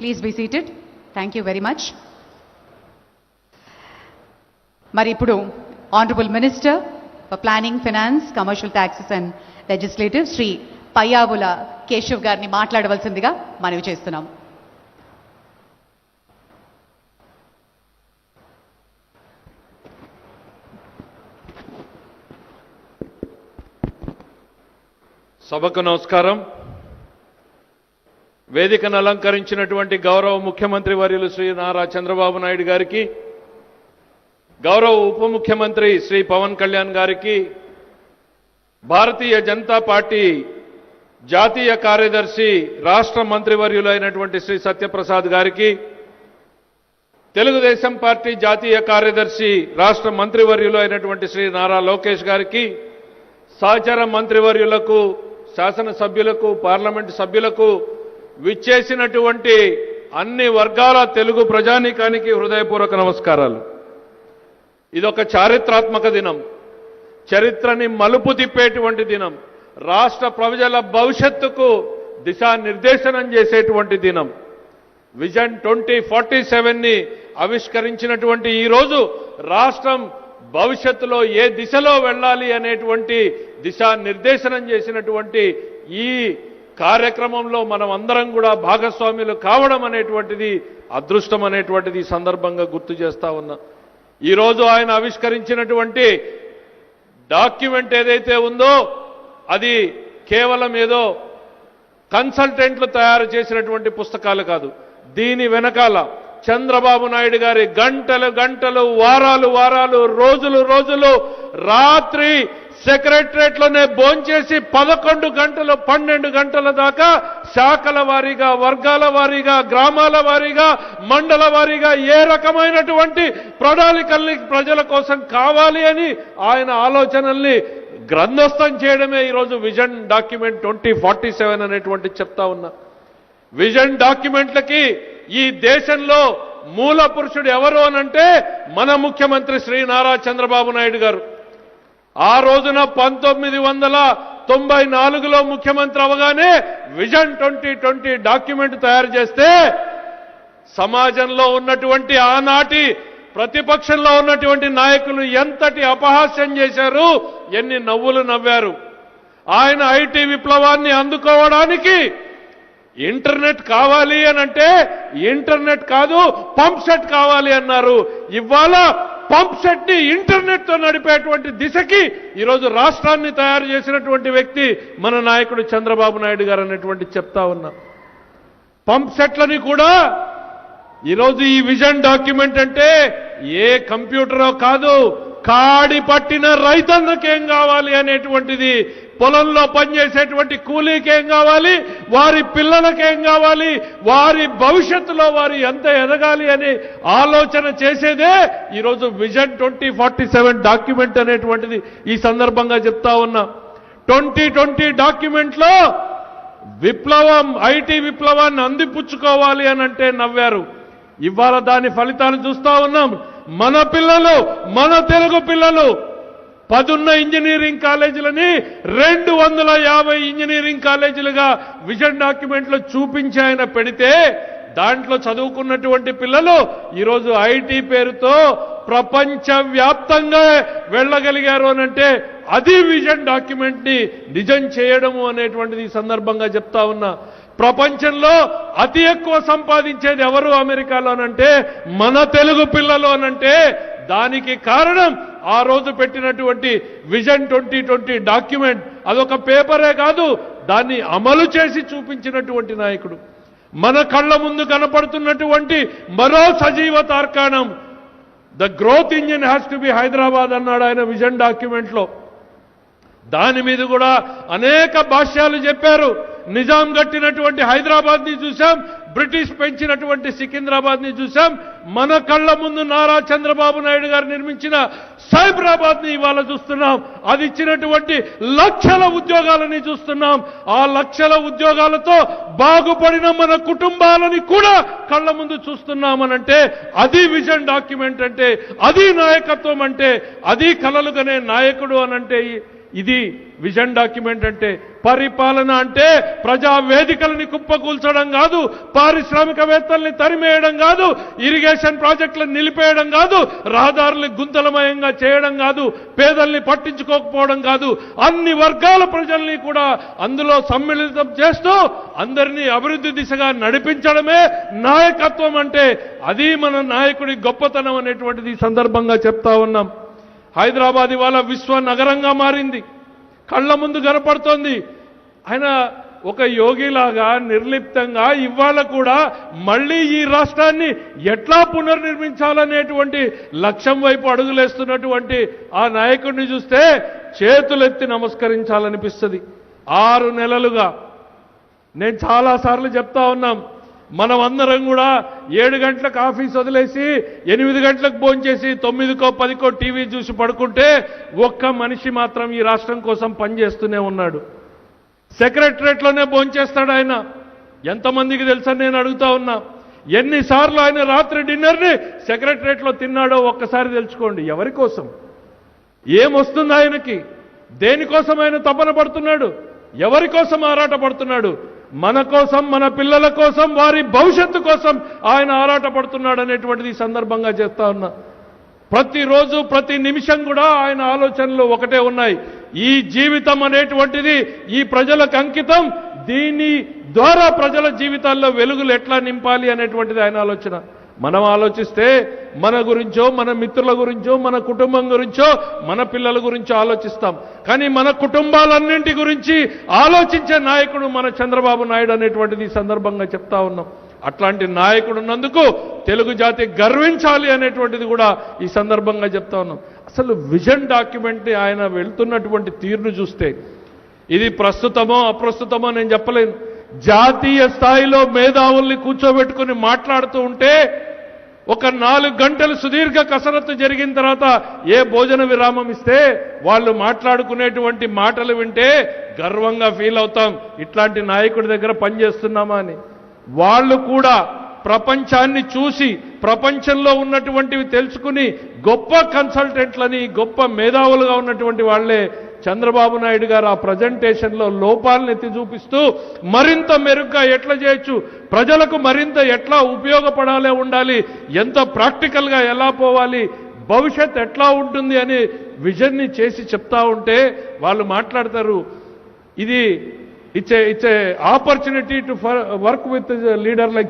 Please be seated thank you very much మరి ఇప్పుడు honourable minister for planning finance commercial taxes and legislative Shri Payyavula Keshav గారిని మాట్లాడవలసిందిగా మనవి చేస్తున్నాం. సభకు నమస్కారం. వేదికను అలంకరించినటువంటి గౌరవ ముఖ్యమంత్రి వర్యులు శ్రీ నారా చంద్రబాబు నాయుడు గారికి గౌరవ ఉప ముఖ్యమంత్రి శ్రీ పవన్ కళ్యాణ్ గారికి భారతీయ జనతా పార్టీ జాతీయ కార్యదర్శి రాష్ట్ర మంత్రివర్యులైనటువంటి శ్రీ సత్యప్రసాద్ గారికి తెలుగుదేశం పార్టీ జాతీయ కార్యదర్శి రాష్ట్ర మంత్రివర్యులు అయినటువంటి శ్రీ నారా లోకేష్ గారికి సహచర మంత్రివర్యులకు శాసనసభ్యులకు పార్లమెంటు సభ్యులకు విచ్చేసినటువంటి అన్ని వర్గాల తెలుగు ప్రజానీకానికి హృదయపూర్వక నమస్కారాలు. ఇదొక చారిత్రాత్మక దినం. చరిత్రని మలుపు తిప్పేటువంటి దినం. రాష్ట్ర ప్రజల భవిష్యత్తుకు దిశానిర్దేశనం చేసేటువంటి దినం. విజన్ ట్వంటీ ఫార్టీ సెవెన్ని ఆవిష్కరించినటువంటి ఈ రోజు రాష్ట్రం భవిష్యత్తులో ఏ దిశలో వెళ్ళాలి అనేటువంటి దిశానిర్దేశనం చేసినటువంటి ఈ కార్యక్రమంలో మనం అందరం కూడా భాగస్వాములు కావడం అనేటువంటిది అదృష్టం అనేటువంటిది సందర్భంగా గుర్తు చేస్తా ఉన్నా. ఈరోజు ఆయన ఆవిష్కరించినటువంటి డాక్యుమెంట్ ఏదైతే ఉందో అది కేవలం ఏదో కన్సల్టెంట్లు తయారు చేసినటువంటి పుస్తకాలు కాదు. దీని వెనకాల చంద్రబాబు నాయుడు గారి గంటలు గంటలు వారాలు వారాలు రోజులు రోజులు రాత్రి సెక్రటరేట్లోనే భోంచేసి పదకొండు గంటలు పన్నెండు గంటల దాకా శాఖల వారీగా వర్గాల వారీగా గ్రామాల వారీగా మండల వారీగా ఏ రకమైనటువంటి ప్రణాళికల్ని ప్రజల కోసం కావాలి అని ఆయన ఆలోచనల్ని గ్రంథస్థం చేయడమే ఈరోజు vision document twenty forty seven అనేటువంటి చెప్తా ఉన్నా. విజన్ డాక్యుమెంట్లకి ఈ దేశంలో మూల పురుషుడు ఎవరు అనంటే మన ముఖ్యమంత్రి శ్రీ నారా చంద్రబాబు నాయుడు గారు. ఆ రోజున పంతొమ్మిది వందల తొంభై నాలుగులో ముఖ్యమంత్రి అవగానే విజన్ ట్వంటీ ట్వంటీ డాక్యుమెంట్ తయారు చేస్తే సమాజంలో ఉన్నటువంటి ఆనాటి ప్రతిపక్షంలో ఉన్నటువంటి నాయకులు ఎంతటి అపహాస్యం చేశారు ఎన్ని నవ్వులు నవ్వారు. ఆయన ఐటీ విప్లవాన్ని అందుకోవడానికి ఇంటర్నెట్ కావాలి అని అంటే ఇంటర్నెట్ కాదు పంప్ సెట్ కావాలి అన్నారు. ఇవాళ పంప్ సెట్ని ఇంటర్నెట్తో నడిపేటువంటి దిశకి ఈరోజు రాష్ట్రాన్ని తయారు చేసినటువంటి వ్యక్తి మన నాయకుడు చంద్రబాబు నాయుడు గారు అనేటువంటి చెప్తా ఉన్నా. పంప్ సెట్లని కూడా ఈరోజు ఈ విజన్ డాక్యుమెంట్ అంటే ఏ కంప్యూటరో కాదు కాడి పట్టిన రైతన్నకేం కావాలి అనేటువంటిది పొలంలో పనిచేసేటువంటి కూలీకేం కావాలి? వారి పిల్లలకేం కావాలి? వారి భవిష్యత్తులో వారు ఎంత ఎదగాలి అని ఆలోచన చేసేదే ఈరోజు vision twenty forty seven document అనేటువంటిది ఈ సందర్భంగా చెప్తా ఉన్నా. ట్వంటీ ట్వంటీ డాక్యుమెంట్లో విప్లవం ఐటీ విప్లవాన్ని అందిపుచ్చుకోవాలి అని అంటే నవ్వారు. ఇవాళ దాని ఫలితాలు చూస్తా ఉన్నాం. మన పిల్లలు మన తెలుగు పిల్లలు పదున్న ఇంజనీరింగ్ కాలేజీలని రెండు వందల యాభై ఇంజనీరింగ్ కాలేజీలుగా విజన్ డాక్యుమెంట్లో చూపించి ఆయన పెడితే దాంట్లో చదువుకున్నటువంటి పిల్లలు ఈరోజు ఐటీ పేరుతో ప్రపంచవ్యాప్తంగా వెళ్ళగలిగారు అనంటే అది విజన్ డాక్యుమెంట్ని నిజం చేయడము అనేటువంటిది ఈ సందర్భంగా చెప్తా ఉన్నా. ప్రపంచంలో అతి ఎక్కువ సంపాదించేది ఎవరు అమెరికాలోనంటే మన తెలుగు పిల్లలు అనంటే దానికి కారణం ఆ రోజు పెట్టినటువంటి విజన్ ట్వంటీ ట్వంటీ డాక్యుమెంట్ అదొక పేపరే కాదు దాన్ని అమలు చేసి చూపించినటువంటి నాయకుడు. మన కళ్ళ ముందు కనపడుతున్నటువంటి మరో సజీవ తార్కాణం the growth engine has to be Hyderabad అన్నాడు ఆయన విజన్ డాక్యుమెంట్లో దాని మీద కూడా అనేక భాష్యాలు చెప్పారు. నిజాం కట్టినటువంటి హైదరాబాద్ని చూశాం బ్రిటిష్ పెంచినటువంటి సికింద్రాబాద్ని చూశాం మన కళ్ళ ముందు నారా చంద్రబాబు నాయుడు గారు నిర్మించిన సైబరాబాద్ని ఇవాళ చూస్తున్నాం అది ఇచ్చినటువంటి లక్షల ఉద్యోగాలని చూస్తున్నాం. ఆ లక్షల ఉద్యోగాలతో బాగుపడిన మన కుటుంబాలని కూడా కళ్ళ ముందు చూస్తున్నామనంటే అది విజన్ డాక్యుమెంట్ అంటే అది నాయకత్వం అంటే అది కలలుగనే నాయకుడు అనంటే ఇది విజన్ డాక్యుమెంట్ అంటే పరిపాలన అంటే ప్రజా వేదికలని కుప్పకూల్చడం కాదు పారిశ్రామికవేత్తల్ని తరిమేయడం కాదు ఇరిగేషన్ ప్రాజెక్టులను నిలిపేయడం కాదు రహదారుల్ని గుంతలమయంగా చేయడం కాదు పేదల్ని పట్టించుకోకపోవడం కాదు. అన్ని వర్గాల ప్రజల్ని కూడా అందులో సమ్మిళితం చేస్తూ అందరినీ అభివృద్ధి దిశగా నడిపించడమే నాయకత్వం అంటే అది మన నాయకుడి గొప్పతనం అనేటువంటిది ఈ సందర్భంగా చెప్తా ఉన్నాం. హైదరాబాద్ ఇవాళ విశ్వ నగరంగా మారింది. కళ్ళ ముందు కనపడుతోంది. ఆయన ఒక యోగిలాగా నిర్లిప్తంగా ఇవాళ కూడా మళ్ళీ ఈ రాష్ట్రాన్ని ఎట్లా పునర్నిర్మించాలనేటువంటి లక్ష్యం వైపు అడుగులేస్తున్నటువంటి ఆ నాయకుడిని చూస్తే చేతులెత్తి నమస్కరించాలనిపిస్తుంది. ఆరు నెలలుగా. నేను చాలాసార్లు చెప్తా ఉన్నాం. మనమందరం కూడా ఏడు గంటలకు ఆఫీస్ వదిలేసి ఎనిమిది గంటలకు భోంచేసి తొమ్మిదికో పదికో టీవీ చూసి పడుకుంటే ఒక్క మనిషి మాత్రం ఈ రాష్ట్రం కోసం పనిచేస్తూనే ఉన్నాడు. సెక్రటరేట్లోనే భోంచేస్తాడు ఆయన. ఎంతమందికి తెలుసని నేను అడుగుతా ఉన్నా. ఎన్నిసార్లు ఆయన రాత్రి డిన్నర్ని సెక్రటరేట్లో తిన్నాడో ఒక్కసారి తెలుసుకోండి ఎవరి కోసం? ఏమొస్తుంది ఆయనకి? దేనికోసం ఆయన తపన పడుతున్నాడు? ఎవరి కోసం ఆరాట పడుతున్నాడు? మన కోసం మన పిల్లల కోసం వారి భవిష్యత్తు కోసం ఆయన ఆరాటపడుతున్నాడనేటువంటిది అనేటువంటిది సందర్భంగా చేస్తా ఉన్నా. ప్రతిరోజు ప్రతి నిమిషం కూడా ఆయన ఆలోచనలు ఒకటే ఉన్నాయి. ఈ జీవితం అనేటువంటిది ఈ ప్రజలకు అంకితం దీని ద్వారా ప్రజల జీవితాల్లో వెలుగులు ఎట్లా నింపాలి అనేటువంటిది ఆయన ఆలోచన. మనం ఆలోచిస్తే మన గురించో మన మిత్రుల గురించో మన కుటుంబం గురించో మన పిల్లల గురించో ఆలోచిస్తాం. కానీ మన కుటుంబాలన్నింటి గురించి ఆలోచించే నాయకుడు మన చంద్రబాబు నాయుడు అనేటువంటిది ఈ సందర్భంగా చెప్తా ఉన్నాం. అట్లాంటి నాయకుడు ఉన్నందుకు తెలుగు జాతి గర్వించాలి అనేటువంటిది కూడా ఈ సందర్భంగా చెప్తా ఉన్నాం. అసలు విజన్ డాక్యుమెంట్ ఆయన వెళ్తున్నటువంటి తీరును చూస్తే ఇది ప్రస్తుతమో అప్రస్తుతమో నేను చెప్పలేను. జాతీయ స్థాయిలో మేధావుల్ని కూర్చోబెట్టుకుని మాట్లాడుతూ ఉంటే ఒక నాలుగు గంటలు సుదీర్ఘ కసరత్తు జరిగిన తర్వాత ఏ భోజన విరామం ఇస్తే వాళ్ళు మాట్లాడుకునేటువంటి మాటలు వింటే గర్వంగా ఫీల్ అవుతాం. ఇట్లాంటి నాయకుడి దగ్గర పనిచేస్తున్నామా అని. వాళ్ళు కూడా ప్రపంచాన్ని చూసి ప్రపంచంలో ఉన్నటువంటివి తెలుసుకుని గొప్ప కన్సల్టెంట్లని గొప్ప మేధావులుగా ఉన్నటువంటి వాళ్ళే చంద్రబాబు నాయుడు గారు ఆ ప్రజెంటేషన్లో లోపాలను ఎత్తి చూపిస్తూ మరింత మెరుగ్గా ఎట్లా చేయొచ్చు? ప్రజలకు మరింత ఎట్లా ఉపయోగపడాలే ఉండాలి? ఎంత ప్రాక్టికల్గా ఎలా పోవాలి? భవిష్యత్ ఎట్లా ఉంటుంది అనే విజన్ని చేసి చెప్తా ఉంటే వాళ్ళు మాట్లాడతారు. ఇది it's it's opportunity to work with leader like